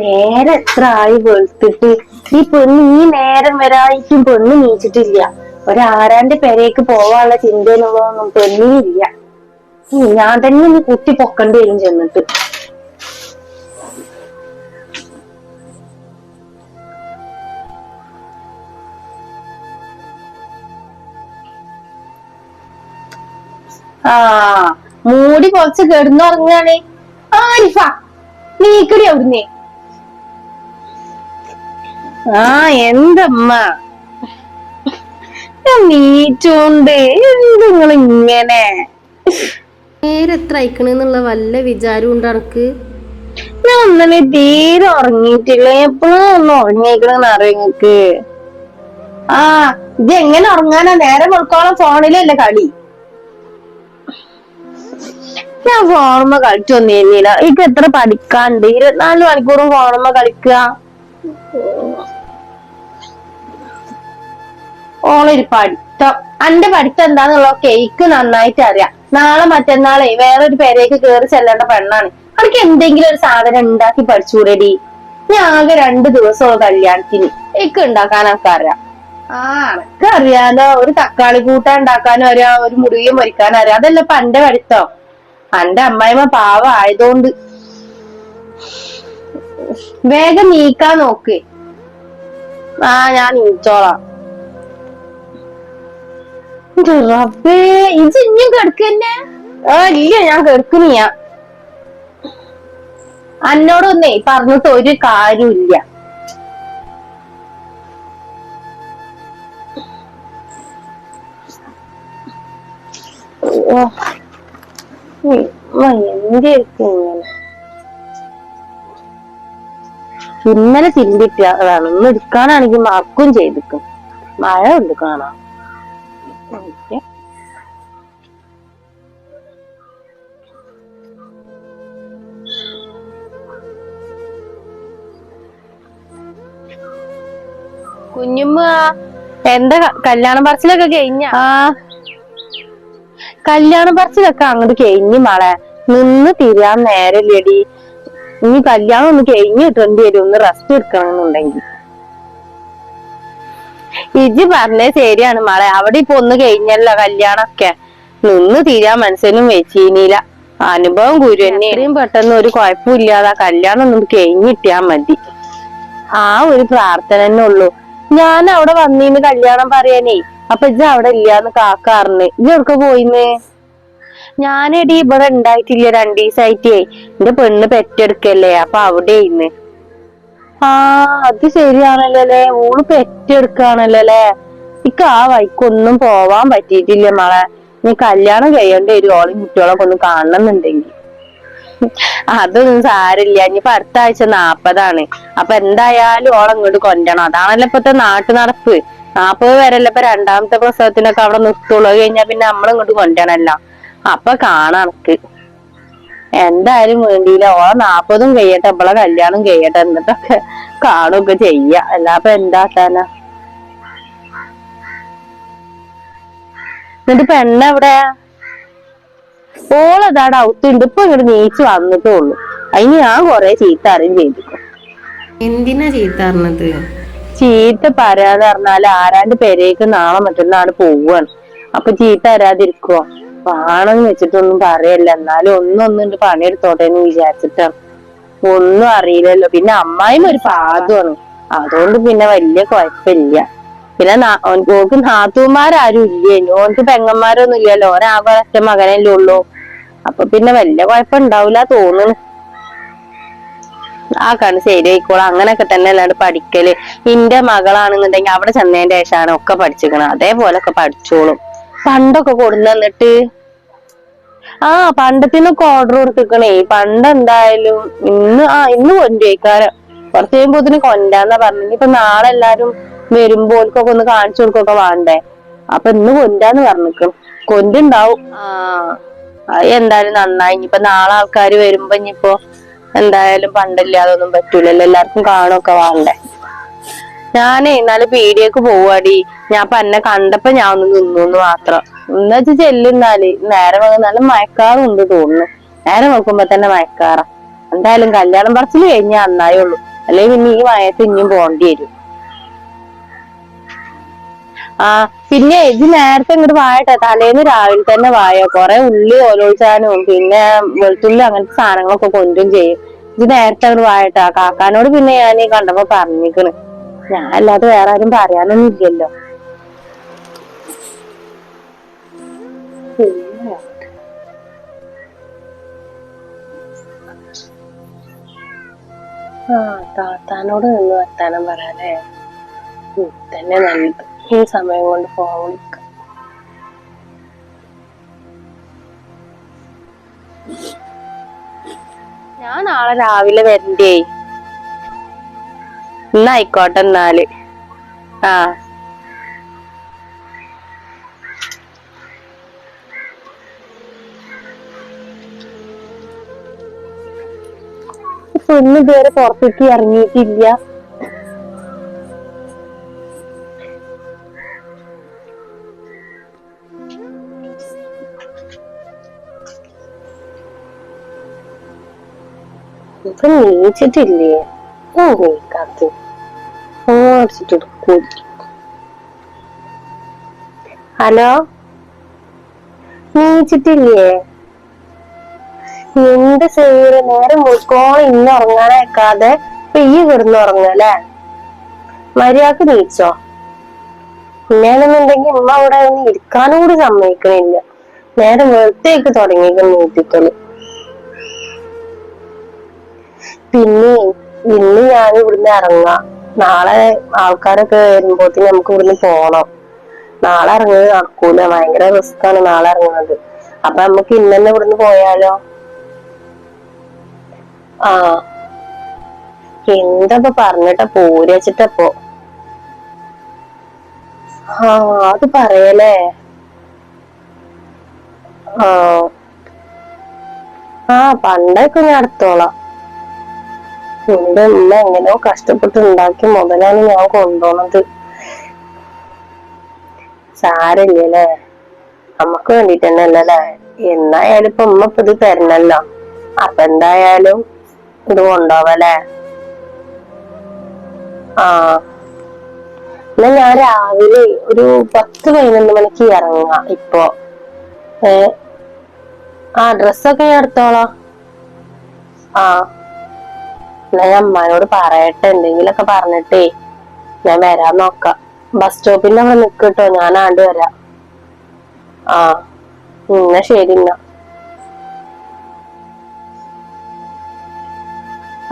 നേരെ എത്ര ആയി വെളുത്തിട്ട്? ഈ പെണ്ണ് ഈ നേരം വരായിരിക്കും പെണ്ണ് നീച്ചിട്ടില്ല. ഒരാരാന്റെ പെരേക്ക് പോവാനുള്ള ചിന്തയിലുള്ളതൊന്നും പെണ്ണിനില്ല ഞാൻ തന്നെ ഒന്ന് കുത്തി പൊക്കേണ്ടി വരും ചെന്നിട്ട്. ആ മൂടി കുറച്ച് കിടന്നുറങ്ങാണ്. ആരിഫ നീക്കടി അവിടുന്നേ. ആ എന്തമ്മ? നീറ്റോണ്ട് നിങ്ങൾ ഇങ്ങനെ നേരെ എത്ര അയക്കണെന്നുള്ള വല്ല വിചാരവും ഉണ്ട് എനക്ക് ഞാൻ ഒന്നിനെ തീരെ ഉറങ്ങിയിട്ടില്ല. എപ്പോഴും ഒന്ന് ഉറങ്ങിക്കണെന്ന് അറിയാം നിങ്ങക്ക് ആ ഇത് എങ്ങനെ ഉറങ്ങാനാ? നേരെ വെളുക്കോളം ഫോണിലല്ലേ കളി. ഞാൻ ഫോണുമ്മ കളിച്ചു ചെയ്യുന്നില്ല എനിക്ക് എത്ര പഠിക്കാണ്ട് ഇരുപത്തിനാല് മണിക്കൂറും ഫോണുമ്മ കളിക്കുക ഓളൊരു പഠിത്തം. അന്റെ പഠിത്തം എന്താന്നുള്ള കേക്ക് നന്നായിട്ട് അറിയാം. നാളെ മറ്റന്നാളെ വേറൊരു പേരേക്ക് കേറി ചെല്ലേണ്ട പെണ്ണാണ്. അവർക്ക് എന്തെങ്കിലും ഒരു സാധനം ഉണ്ടാക്കി പഠിച്ചൂടെടി. ഞാൻ ആകെ രണ്ടു ദിവസമുള്ള കല്യാണത്തിന്. എനിക്ക് ഉണ്ടാക്കാനൊക്കെ അറിയാം. ആ അനക്ക് അറിയാലോ ഒരു തക്കാളി കൂട്ടാൻ ഉണ്ടാക്കാനും അറിയാം ഒരു മുറിയും ഒരുക്കാനും അറിയാം. അതല്ല ഇപ്പൊ എന്റെ പഠിത്തം? എന്റെ അമ്മായിമ്മ പാവ ആയതുകൊണ്ട്. വേഗം നീക്കാൻ നോക്ക്. ആ ഞാൻ നീച്ചോളാം. റബ്ബേ ഇത് ഇനിയും കിടക്കന്നെ? ആ ഇല്ല ഞാൻ കിടക്കുന്നില്ല. അന്നോടൊന്നേ പറഞ്ഞിട്ട് ഒരു കാര്യമില്ല ഇന്നലെ തിരിഞ്ഞിട്ടതാണ് ഒന്ന് എടുക്കാനാണെങ്കിൽ മറക്കും ചെയ്തിക്കും മഴ ഉണ്ട് കാണാം ഓക്കേ. കുഞ്ഞുമ്മ എന്താ കല്യാണം പറച്ചിലൊക്കെ കഴിഞ്ഞ? ആ. കല്യാണ പറച്ചിലൊക്കെ അങ്ങോട്ട് കഴിഞ്ഞു മാളെ. നിന്ന് തിരിയാൻ നേരല്ലേടി. ഇനി കല്യാണം ഒന്ന് കഴിഞ്ഞ് കിട്ടേണ്ടി വരും. ഒന്ന് റെസ്റ്റ് എടുക്കണമെന്നുണ്ടെങ്കിൽ ഇജ് പറഞ്ഞ ശരിയാണ് മോളെ. അവിടെ ഇപ്പൊ ഒന്ന് കഴിഞ്ഞല്ലോ കല്യാണൊക്കെ നിന്ന് തീരാൻ മനസ്സിനും വെച്ചീനില്ല. അനുഭവം ഗുരു തന്നെ. എത്രയും പെട്ടെന്ന് ഒരു കുഴപ്പമില്ലാതെ കല്യാണം ഒന്നും കഴിഞ്ഞിട്ടിയാ മതി. ആ ഒരു പ്രാർത്ഥന തന്നെ ഉള്ളൂ. ഞാൻ അവിടെ വന്നീന്ന് കല്യാണം പറയാനേ. അപ്പൊ ഇജ്ജ് അവിടെ ഇല്ലാന്ന് കാക്കാറിന് ഇജ എവിടെ പോയിന്ന്? ഞാനെടി ഇവിടെ ഉണ്ടായിട്ടില്ല രണ്ടു ദിവസമായിട്ടേ എന്റെ പെണ്ണ് പെറ്റെടുക്കല്ലേ. അപ്പൊ അവിടെ ഇന്ന് ആ അത് ശരിയാണല്ലേ ഓൾ പെറ്റെടുക്കാണല്ലേ ഇക്ക് ആ വഴിക്കൊന്നും പോവാൻ പറ്റിയിട്ടില്ല മളെ. നീ കല്യാണം കഴിയേണ്ടി വരും. ഓളും കുട്ടികളൊക്കെ ഒന്ന് കാണണമെന്നുണ്ടെങ്കിൽ അതൊന്നും സാരില്ല ഇനിയിപ്പൊ അടുത്ത ആഴ്ച നാപ്പതാണ്. അപ്പൊ എന്തായാലും ഓളെ ഇങ്ങോട്ട് കൊണ്ടണം. അതാണല്ലോ ഇപ്പത്തെ നാട്ടു നടപ്പ് നാപ്പത് വരല്ല ഇപ്പൊ രണ്ടാമത്തെ പ്രസവത്തിനൊക്കെ അവിടെ നിർത്തുള്ളൂ കഴിഞ്ഞാ പിന്നെ നമ്മളിങ്ങോട്ട് കൊണ്ടണല്ലോ. അപ്പൊ കാണണക്ക് എന്തായാലും വേണ്ടിയില്ല. ഓ നാപ്പതും കഴിയട്ടെ ഇവളെ കല്യാണം കഴിയട്ടെ എന്നിട്ടൊക്കെ കാണുകയൊക്കെ ചെയ്യ. അല്ലാപ്പൊ എന്താക്കാനാ എന്നിട്ട് പെണ്ണെവിടെ ഔത്ത് ഉണ്ട്. ഇപ്പൊ ഇങ്ങോട്ട് നീച്ച് വന്നിട്ടേ ഉള്ളു അതിന് ഞാൻ കൊറേ ചീത്ത അറിയും ചെയ്തു എന്തിനാ ചീത്ത അറിഞ്ഞത് ചീത്ത പറയാന്ന് പറഞ്ഞാൽ ആരാണ്ട് പെരേക്ക് നാളെ മറ്റന്നാൾ പോവാണ്. അപ്പൊ ചീത്ത അറിയാതിരിക്കുവോ വാണെന്ന് വെച്ചിട്ടൊന്നും പറയല്ല. എന്നാലും ഒന്നൊന്നുണ്ട് പണിയെടുത്തോട്ടെ എന്ന് വിചാരിച്ചിട്ടാണ് ഒന്നും അറിയില്ലല്ലോ. പിന്നെ അമ്മായിയും ഒരു പാതമാണ് അതുകൊണ്ട് പിന്നെ വലിയ കുഴപ്പമില്ല. പിന്നെ ഓക്ക് നാത്തൂമാരും ഇല്ലേ? ഓനക്ക് പെങ്ങന്മാരൊന്നും ഇല്ലല്ലോ. ഓനാകെ ഒറ്റ മകനല്ലേ ഉള്ളൂ. അപ്പൊ പിന്നെ വലിയ കുഴപ്പമുണ്ടാവില്ല തോന്നുന്നു. ആ കണ് ശരിയായിക്കോളാം അങ്ങനെയൊക്കെ തന്നെ അല്ലാണ്ട് പഠിക്കൽ. ഇന്റെ മകളാണെന്നുണ്ടെങ്കിൽ അവിടെ ചെന്നതിന്റെ ശേഷമാണ് ഒക്കെ പഠിച്ചിരിക്കണം അതേപോലെ ഒക്കെ പഠിച്ചോളും. പണ്ടൊക്കെ കൊടുന്നിട്ട് ആ പണ്ടത്തിനൊക്കെ ഓർഡർ കൊടുത്തിക്കണേ. പണ്ട് എന്തായാലും ഇന്ന് ആ ഇന്ന് കൊണ്ടുപോയിക്കാരം. കുറച്ച് കഴിയുമ്പോത്തിന് കൊണ്ടാന്നാ പറഞ്ഞു ഇപ്പൊ നാളെ എല്ലാരും വരുമ്പോൾക്കൊക്കെ ഒന്ന് കാണിച്ചു കൊടുക്കൊക്കെ വേണ്ടേ? അപ്പൊ ഇന്ന് കൊണ്ടാന്ന് പറഞ്ഞിക്കും കൊണ്ടുണ്ടാവും. ആ. അത് എന്തായാലും നന്നായി. ഇനിയിപ്പൊ നാളെ ആൾക്കാര് വരുമ്പോ ഇനിയിപ്പോ എന്തായാലും പണ്ടില്ലാതൊന്നും പറ്റൂലല്ലോ. എല്ലാവർക്കും കാണുമൊക്കെ വേണ്ടേ? ഞാനേ ഇന്നാൽ പീടിയേക്ക് പോവാടി. ഞാൻ ഇപ്പൊ എന്നെ കണ്ടപ്പോ ഞാൻ ഒന്ന് നിന്നു മാത്രം. എന്നാ ചെല്ലുന്നാൽ നേരെ നല്ല മയക്കാറുണ്ട് തോന്നുന്നു. നേരെ നോക്കുമ്പോ തന്നെ മയക്കാറാ. എന്തായാലും കല്യാണം പറച്ചിൽ കഴിഞ്ഞാ അന്നായേ ഉള്ളൂ. അല്ലെങ്കിൽ പിന്നെ ഈ മയത്ത് ഇനിയും പോണ്ടി വരും. ആ പിന്നെ ഇത് നേരത്തെ ഇങ്ങോട്ട് വായട്ടെ. തലേന്ന് രാവിലെ തന്നെ വായോ? കൊറേ ഉള്ളി ഓലോച്ചാനും പിന്നെ വെളുത്തുള്ളി അങ്ങനത്തെ സാധനങ്ങളൊക്കെ കൊണ്ടും ചെയ്യും. ഇത് നേരത്തെ അങ്ങോട്ട് വായട്ടെ. കാക്കാനോട് പിന്നെ ഞാൻ കണ്ടപ്പോ പറഞ്ഞിക്കണ്. ഞാൻ അല്ലാതെ വേറെ ആരും പറയാനൊന്നും ഇല്ലല്ലോ ആ താത്താനോട് നിന്ന് വർത്താനം പറയാനേ. തന്നെ നല്ലത് ഈ സമയം കൊണ്ട് ഫോൺ വിളിക്ക. ഞാൻ നാളെ രാവിലെ വരണ്ടേ? എന്നായിക്കോട്ടെ എന്നാൽ ആ ഒന്നും ഇതുവരെ പുറത്തേക്ക് ഇറങ്ങിയിട്ടില്ല. ഇപ്പൊ നീച്ചിട്ടില്ലേ? ഓ നീക്കാത്ത ഓടിച്ചിട്ട് ഹലോ? നീച്ചിട്ടില്ലേ? എന്ത് ചെയ്യൽ? നേരം മുൾക്കോളം ഇന്ന് ഉറങ്ങാനേക്കാതെ പെയ്യ് കിടന്ന് ഉറങ്ങല്ലേ മര്യാദയ്ക്ക് നീച്ചോ? ഇന്നേണെന്നുണ്ടെങ്കിൽ ഉമ്മ അവിടെ ഒന്ന് ഇരിക്കാനും കൂടി സമ്മതിക്കണില്ല. നേരെ വെളുത്തേക്ക് തുടങ്ങിയിരിക്കും നീട്ടിക്കൽ പിന്നെ ഇന്ന് ഞാൻ ഇവിടുന്ന് ഇറങ്ങാം. നാളെ ആൾക്കാരൊക്കെ വരുമ്പോത്തിന് നമുക്ക് ഇവിടുന്ന് പോണം. നാളെ ഇറങ്ങുന്നത് നടക്കൂല. ഭയങ്കര റിസ്ക് ആണ് നാളെ ഇറങ്ങുന്നത്. അപ്പൊ നമുക്ക് ഇന്ന് ഇവിടുന്ന് പോയാലോ? ആ. എന്താ പറഞ്ഞിട്ട പോരച്ചിട്ടപ്പോ ആ അത് പറയലേ ആ. ആ പണ്ടൊക്കെ ഞാൻ എടുത്തോളാം എന്റെ ഉമ്മ എങ്ങനെയോ കഷ്ടപ്പെട്ട് ഉണ്ടാക്കിയ മുതലാണ് ഞാൻ കൊണ്ടുപോണത്. സാരല്ലേ നമ്മക്ക് വേണ്ടിട്ട് തന്നെ അല്ലല്ലേ എന്നായാലും ഇപ്പൊ ഉമ്മ ഇപ്പൊ ഇത് തരണല്ലോ. അപ്പൊ എന്തായാലും ഇത് കൊണ്ടുപോവല്ലേ? ആ. എന്നാ ഞാൻ രാവിലെ ഒരു പത്ത് പതിനൊന്ന് മണിക്ക് ഇറങ്ങാം ഇപ്പോ. ഏ? ആ ഡ്രസ്സൊക്കെ ഞാൻ എടുത്തോളാം. ആ. ഞാൻ അമ്മാനോട് പറയട്ടെ എന്തെങ്കിലൊക്കെ പറഞ്ഞിട്ടേ ഞാൻ വരാൻ നോക്കാം. ബസ് സ്റ്റോപ്പിന്റെ അവിടെ നിക്കട്ടോ ഞാൻ ആണ്ട് വരാം. ആ എന്നാ ശരി എന്നാ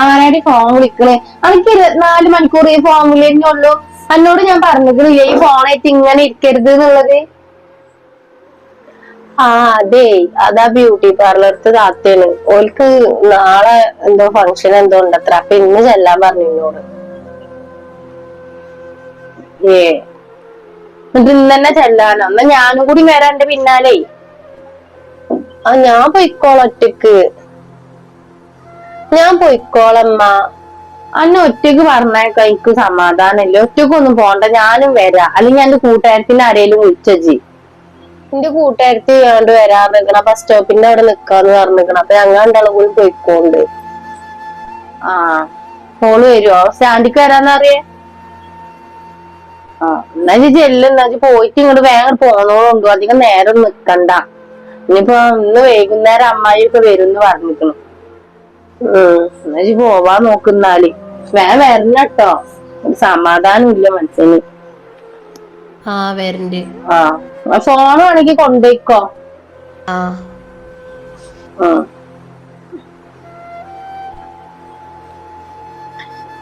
ആരാടി ഫോൺ വിളിക്കണേ? അനക്ക് ഇരുപത്തിനാല് മണിക്കൂർ ഈ ഫോൺ വിളിക്കുന്നുള്ളൂ എന്നോട് ഞാൻ പറഞ്ഞിട്ടില്ലേ ഈ ഫോണായിട്ട് ഇങ്ങനെ ഇരിക്കരുത് എന്നുള്ളത്. ആ അതെ. അതാ ബ്യൂട്ടി പാർലർത്ത് കാത്തേണ് ഓൽക്ക് നാളെ എന്തോ ഫങ്ഷൻ എന്തോ ഉണ്ടത്ര അപ്പൊ ഇന്ന് ചെല്ലാൻ പറഞ്ഞു ഏ. എന്നിട്ട് ഇന്ന് തന്നെ ചെല്ലാനോ? എന്നാ ഞാനും കൂടി വരാണ്ട് പിന്നാലെ. ആ ഞാൻ പൊയ്ക്കോളാം ഒറ്റയ്ക്ക്. ഞാൻ പൊയ്ക്കോളമ്മ അന്നെ ഒറ്റയ്ക്ക് പറഞ്ഞേക്കാ എനിക്ക് സമാധാനമില്ല. ഒറ്റക്കൊന്നും പോണ്ട ഞാനും വരാം. അല്ലെങ്കിൽ എന്റെ കൂട്ടുകാരത്തിന് ആരേലും വിളിച്ചി എന്റെ കൂട്ടുകാരത്തി ഞാണ്ട് വരാൻ നിൽക്കണം ബസ് സ്റ്റോപ്പിന്റെ അവിടെ നിക്കാന്ന് പറഞ്ഞിരിക്കണം. അപ്പൊ ഞങ്ങൾ രണ്ടാളും കൂടി പോയിക്കോണ്ട്. ആ. ഫോണ് വരുവോ? സ്റ്റാൻഡിക്ക് വരാന്നറിയേ ആ എന്നാ ചേച്ചി എല്ലാം എന്നാ പോയിട്ട് ഇങ്ങോട്ട് വേഗം പോന്നോളുണ്ടോ അധികം നേരം നിക്കണ്ട. ഇനിയിപ്പോ ഇന്ന് വൈകുന്നേരം അമ്മായി ഒക്കെ വരും എന്ന് പറഞ്ഞിരിക്കണു എന്നാ ചേച്ചി പോവാൻ നോക്കുന്നാൽ വേഗം വരണട്ടോ സമാധാനം ഇല്ല മനസ്സിന്. ആ വരണ്ട്. ആ ഫോൺ വേണമെങ്കിൽ കൊണ്ടുപോയിക്കോ ആ.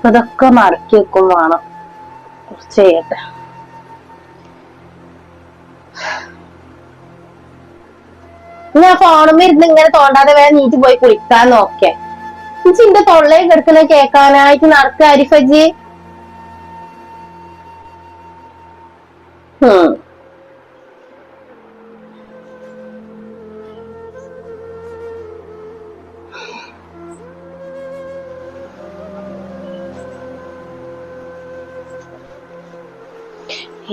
അതൊക്കെ മറക്കി വെക്കും വേണം. കുറച്ച് ചെയ്യട്ടെ ഞാൻ ഫോണും ഇരുന്ന് ഇങ്ങനെ തോണ്ടാതെ വേറെ നീറ്റ് പോയി കുളിക്കാൻ നോക്കേ ചിന്റെ തൊള്ളയിൽ കിടക്കുന്ന കേക്കാനായിട്ട് നടക്കാരി അരിഫജി?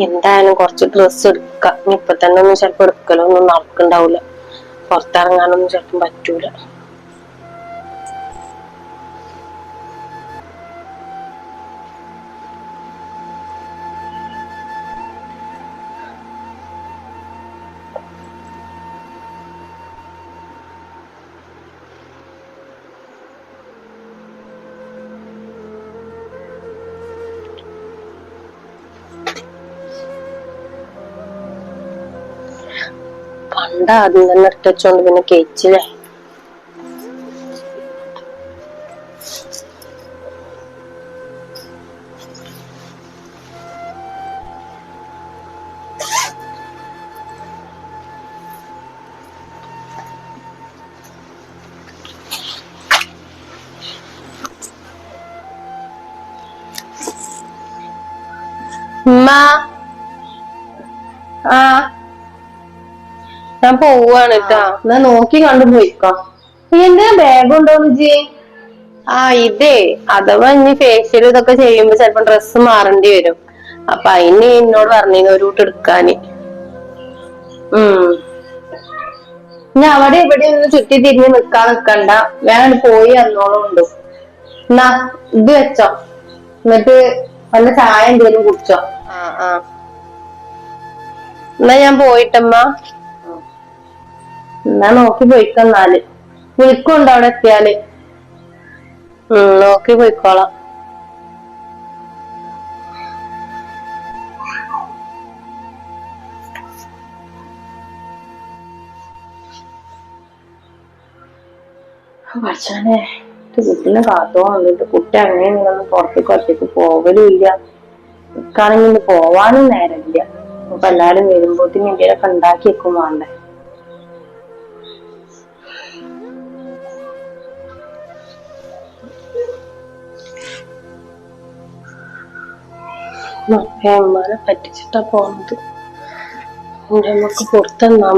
എന്തായാലും കുറച്ച് ഡ്രസ്സ് എടുക്കാം. ഇപ്പൊ തന്നെ ഒന്നും ചിലപ്പോ എടുക്കലൊന്നും നടക്കണ്ടാവൂല. പുറത്തിറങ്ങാനൊന്നും ചിലപ്പം പറ്റൂല. പണ്ട ആദ്യം തന്നെ ഇട്ടച്ചോണ്ട് പിന്നെ കേച്ചില്ലേ ആ. ഞാൻ പോവാണ് കേട്ടാ എന്നാ നോക്കി കണ്ടു പോയിക്കോ. എന്താ ബാഗ് ഉണ്ടോ ജി ആ ഇതേ. അഥവാ ഇനി ഫേഷ്യൽ ഇതൊക്കെ ചെയ്യുമ്പോ ചെലപ്പോ ഡ്രസ്സ് മാറേണ്ടി വരും. അപ്പൊ അതിന് എന്നോട് പറഞ്ഞിരുന്നു ഒരു കൂട്ട് എടുക്കാന്. ഉം. ഞാൻ അവിടെ ഇവിടെ ഒന്ന് ചുറ്റി തിരിഞ്ഞ് നിക്കാൻ നിക്കണ്ട. ഞാൻ പോയി വന്നോളുണ്ട്. എന്നാ ഇത് വെച്ചോ. എന്നിട്ട് വല്ല ചായ എന്തെങ്കിലും കുടിച്ചോ. ആ ആ. എന്നാ ഞാൻ പോയിട്ടമ്മ. എന്നാ നോക്കി പോയിക്കെന്നാൽ. വിളിക്കുണ്ടോ അവിടെ എത്തിയാൽ. നോക്കി പോയിക്കോളാം. പക്ഷേ കുട്ടീനെ കാത്തോണ്ട് കുട്ടി അങ്ങനെ നിങ്ങളൊന്നും പുറത്തേക്ക് ഒറ്റയ്ക്ക് പോവലും ഇല്ല നിക്കാണെങ്കിൽ പോവാനും നേരമില്ല. അപ്പൊ എല്ലാരും വരുമ്പോത്തിന് ഇന്ത്യയിലൊക്കെ ഉണ്ടാക്കി വെക്കും വേണ്ടേ. അമ്മാനെ പറ്റിച്ചിട്ടാ പോണത്. എന്റെ നമുക്ക് പുറത്തെന്നാ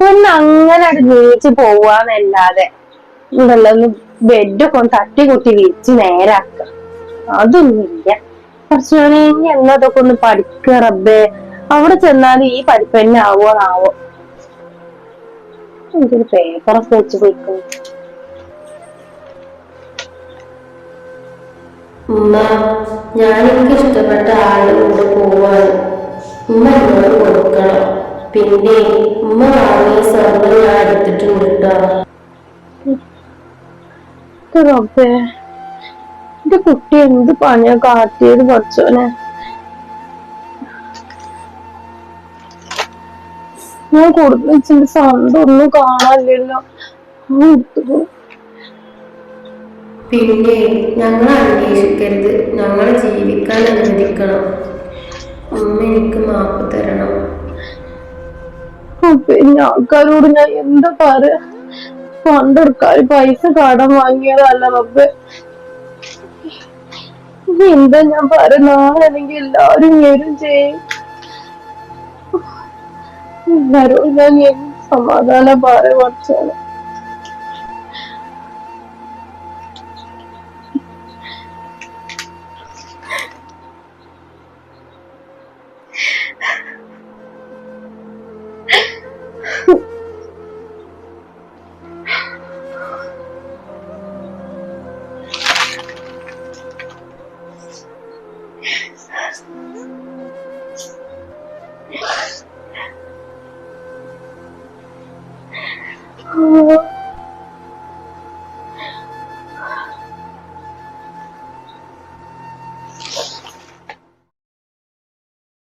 ഒന്ന് അങ്ങനെ നീച്ച് പോവാന്നല്ലാതെ ഉണ്ടല്ലോ ഒന്ന് ബെഡൊക്കെ ഒന്ന് തട്ടിക്കുട്ടി വിരിച്ച് നേരാക്ക. അതൊന്നുമില്ല. ഇനി എന്നതൊക്കെ ഒന്ന് പഠിക്കറബേ റബ്ബേ. അവിടെ ചെന്നാൽ ഈ പഠിപ്പ് തന്നെ ആവോന്നാവോ എനിക്കൊരു പേപ്പറൊക്കെ വെച്ച് പോയിക്കുന്നു ഉമ്മ ഞാൻ എനിക്ക് ഇഷ്ടപ്പെട്ട ആളുകൊണ്ട് പോവാണ്. ഉമ്മ എന്നോട് കൊടുക്കണം. പിന്നെ ഉമ്മ വാങ്ങിയ സ്വർണം ഞാൻ എടുത്തിട്ടുണ്ട് കേട്ടോ. എന്റെ കുട്ടി എന്ത് പണിയാ കാട്ടിയത് പഠിച്ചോനെ ഞാൻ കൊടുത്തു വെച്ചിട്ട് സൗണ്ട് ഒന്നും കാണാനില്ലല്ലോ പിന്നെ ഞങ്ങൾ അന്വേഷിക്കരുത്. ഞങ്ങളെ ജീവിക്കാൻ അനുവദിക്കണം. അമ്മ എനിക്ക് മാപ്പ് തരണം. പിന്നെ ആൾക്കാരോട് ഞാൻ എന്താ പറയാ? പണ്ടെടുക്കാൻ പൈസ കടം വാങ്ങിയതല്ല റബ്ബെ. എന്താ ഞാൻ എല്ലാരും വരും ചെയ്യും. സമാധാനം പറയാ പഠിച്ചാണ്